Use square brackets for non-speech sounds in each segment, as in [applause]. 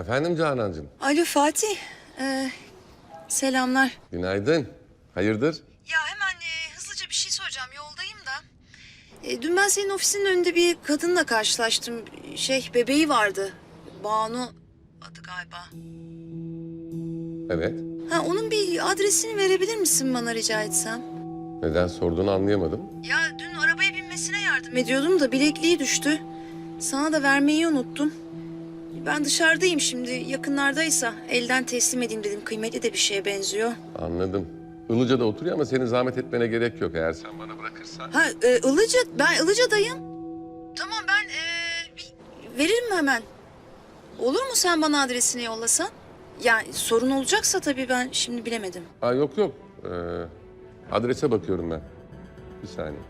Efendim Canancığım, Alo Fatih. Ee, selamlar. günaydın. Hayırdır? Ya hemen e, hızlıca bir şey soracağım. Yoldayım da. E, dün ben senin ofisinin önünde bir kadınla karşılaştım. Şey bebeği vardı. Banu adı galiba. Evet. Ha, onun bir adresini verebilir misin bana rica etsem? Neden sorduğunu anlayamadım. Ya dün arabaya binmesine yardım ediyordum da bilekliği düştü. Sana da vermeyi unuttum. Ben dışarıdayım şimdi. Yakınlardaysa elden teslim edeyim dedim. Kıymetli de bir şeye benziyor. Anladım. Ilıca'da oturuyor ama senin zahmet etmene gerek yok eğer sen bana bırakırsan. Ha e, Ilıca, ben Ilıca'dayım. Tamam ben e, veririm hemen. Olur mu sen bana adresini yollasan? Yani sorun olacaksa tabii ben şimdi bilemedim. Aa, yok yok. Ee, adrese bakıyorum ben. Bir saniye.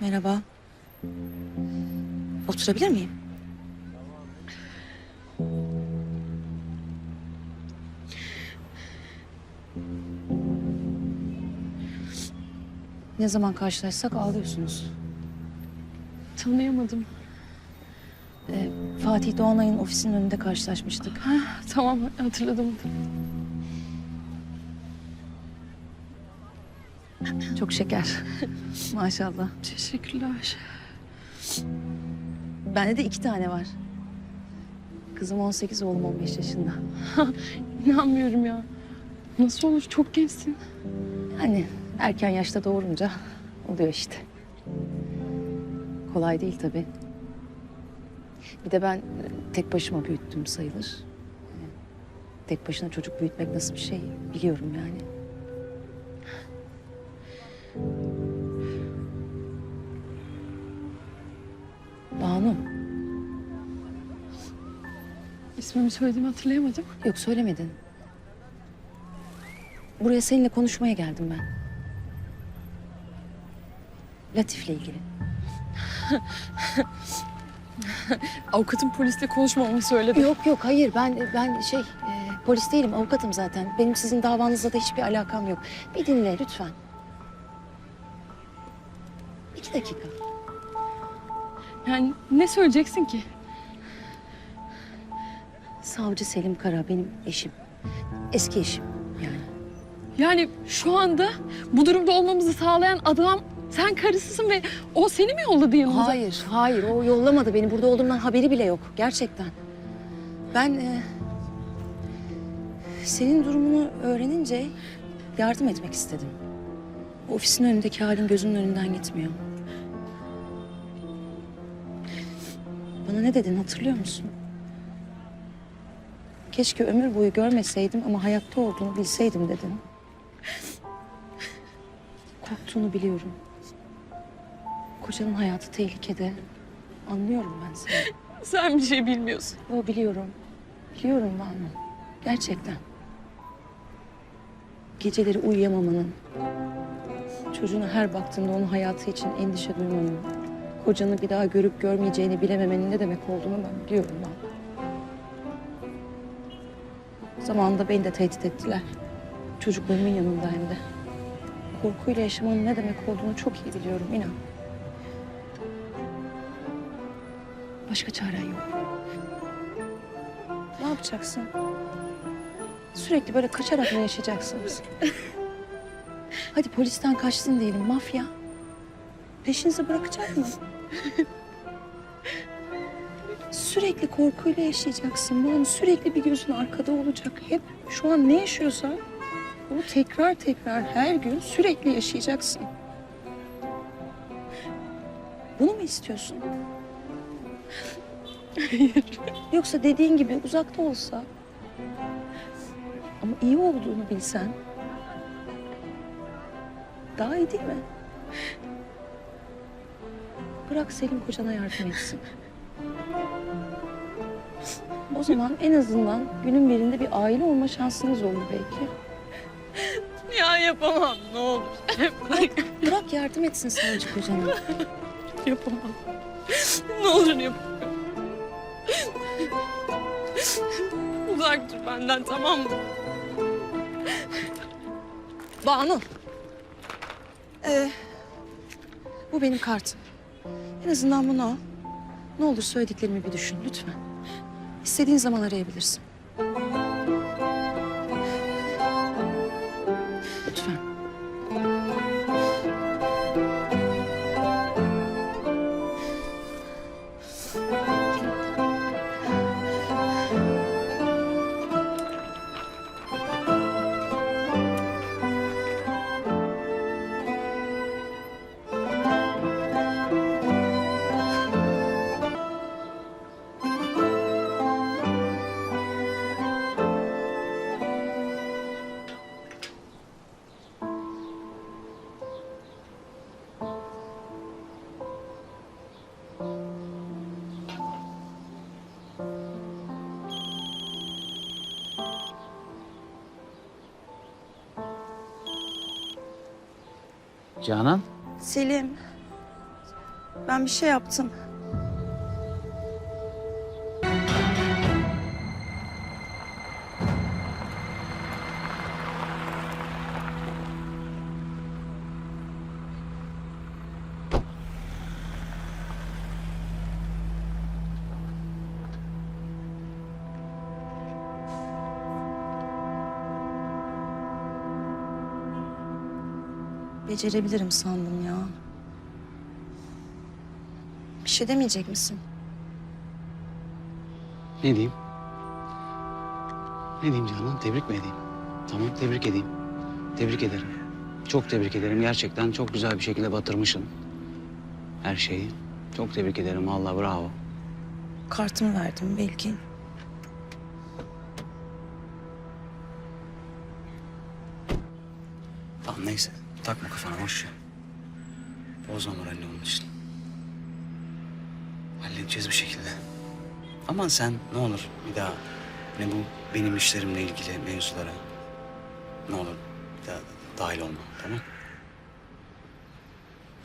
Merhaba. Oturabilir miyim? Ne zaman karşılaşsak ağlıyorsunuz. Tanıyamadım. Ee, Fatih Doğanay'ın ofisinin önünde karşılaşmıştık. Ha, tamam hatırladım. Çok şeker. [laughs] Maşallah. Teşekkürler. Bende de iki tane var. Kızım 18, oğlum 15 yaşında. [laughs] İnanmıyorum ya. Nasıl olur? Çok gençsin. Yani erken yaşta doğurunca oluyor işte. Kolay değil tabii. Bir de ben e, tek başıma büyüttüm sayılır. Tek başına çocuk büyütmek nasıl bir şey biliyorum yani. Banu, İsmimi söylediğimi hatırlayamadım. yok söylemedin. Buraya seninle konuşmaya geldim ben. Latif'le ilgili. [laughs] Avukatım polisle konuşmamamı söyledi. Yok yok hayır ben ben şey e, polis değilim avukatım zaten. Benim sizin davanızla da hiçbir alakam yok. Bir dinle lütfen. İki dakika. Yani ne söyleyeceksin ki? Savcı Selim Kara benim eşim. Eski eşim yani. Yani şu anda bu durumda olmamızı sağlayan adam sen karısısın ve o seni mi yolladı yanımıza? Hayır hayır o yollamadı beni. Burada olduğumdan haberi bile yok gerçekten. Ben e, senin durumunu öğrenince yardım etmek istedim. Ofisin önündeki halin gözümün önünden gitmiyor. Bana ne dedin hatırlıyor musun? Keşke ömür boyu görmeseydim ama hayatta olduğunu bilseydim dedin. Korktuğunu biliyorum. Kocanın hayatı tehlikede. Anlıyorum ben seni. Sen bir şey bilmiyorsun. Yo biliyorum. Biliyorum Banu. Gerçekten. Geceleri uyuyamamanın, çocuğuna her baktığında onun hayatı için endişe duymanın, kocanı bir daha görüp görmeyeceğini bilememenin ne demek olduğunu ben biliyorum ben. Zamanında beni de tehdit ettiler. Çocuklarımın yanında hem de. Korkuyla yaşamanın ne demek olduğunu çok iyi biliyorum inan. Başka çaren yok. Ne yapacaksın? Sürekli böyle kaçarak mı yaşayacaksınız? [laughs] Hadi polisten kaçtın diyelim mafya. Peşinizi bırakacak mı? Sürekli korkuyla yaşayacaksın. Bunun sürekli bir gözün arkada olacak. Hep şu an ne yaşıyorsan bunu tekrar tekrar her gün sürekli yaşayacaksın. Bunu mu istiyorsun? Yoksa dediğin gibi uzakta olsa Ama iyi olduğunu bilsen daha iyi değil mi? Bırak Selim kocana yardım etsin. O zaman en azından günün birinde bir aile olma şansınız olur belki. Ya yapamam ne olur. Bırak Bırak yardım etsin savcı kocana. yapamam. Ne olur yapamam. Uzak dur benden tamam mı? Banu. Ee, bu benim kartım. En azından bunu al. Ne olur söylediklerimi bir düşün lütfen. İstediğin zaman arayabilirsin. Canan, Selim. Ben bir şey yaptım. Becerebilirim sandım ya. Bir şey demeyecek misin? ne diyeyim? Ne diyeyim Canan? Tebrik mi edeyim? Tamam, tebrik edeyim. Tebrik ederim. Çok tebrik ederim. Gerçekten çok güzel bir şekilde batırmışsın. Her şeyi. Çok tebrik ederim. Vallahi bravo. Kartımı verdim belki. Tamam neyse. Takma kafana boş ver. Bozma moralini onun için. Halledeceğiz bir şekilde. Aman sen ne olur bir daha ne bu benim işlerimle ilgili mevzulara ne olur bir daha dahil olma tamam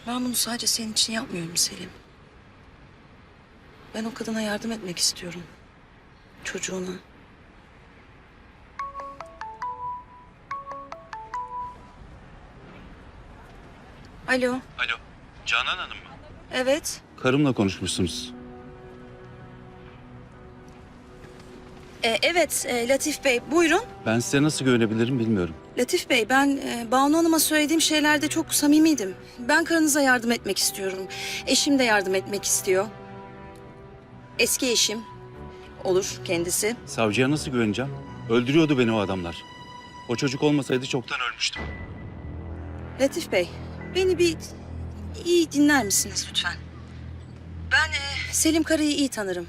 Ben bunu sadece senin için yapmıyorum Selim. Ben o kadına yardım etmek istiyorum. Çocuğuna. Alo. Alo Canan Hanım mı? Evet. Karımla konuşmuşsunuz. E, evet e, Latif Bey buyurun. Ben size nasıl güvenebilirim bilmiyorum. Latif Bey ben e, Banu Hanım'a söylediğim şeylerde çok samimiydim. Ben karınıza yardım etmek istiyorum. Eşim de yardım etmek istiyor. Eski eşim. Olur kendisi. Savcıya nasıl güveneceğim? Öldürüyordu beni o adamlar. O çocuk olmasaydı çoktan ölmüştüm. Latif Bey, beni bir iyi dinler misiniz lütfen? Ben e, Selim Kara'yı iyi tanırım.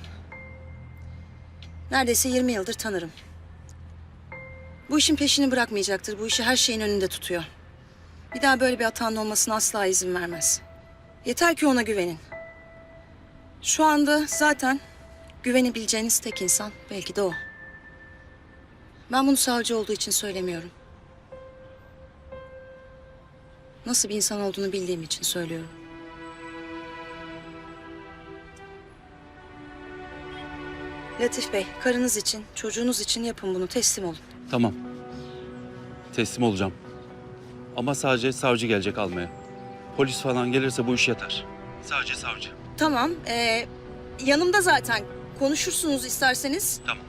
Neredeyse 20 yıldır tanırım. Bu işin peşini bırakmayacaktır. Bu işi her şeyin önünde tutuyor. Bir daha böyle bir hatanın olmasına asla izin vermez. Yeter ki ona güvenin. Şu anda zaten güvenebileceğiniz tek insan belki de o. Ben bunu savcı olduğu için söylemiyorum. Nasıl bir insan olduğunu bildiğim için söylüyorum. Latif Bey, karınız için, çocuğunuz için yapın bunu, teslim olun. Tamam. Teslim olacağım. Ama sadece savcı gelecek almaya. Polis falan gelirse bu iş yeter. Sadece savcı. Tamam, ee, yanımda zaten. Konuşursunuz isterseniz. Tamam.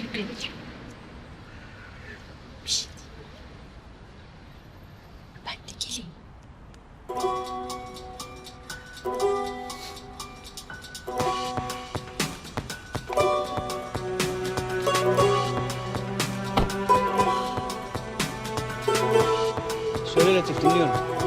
Ederim. Bir şey. Ben de geleyim. Söyle Latif dinliyorum.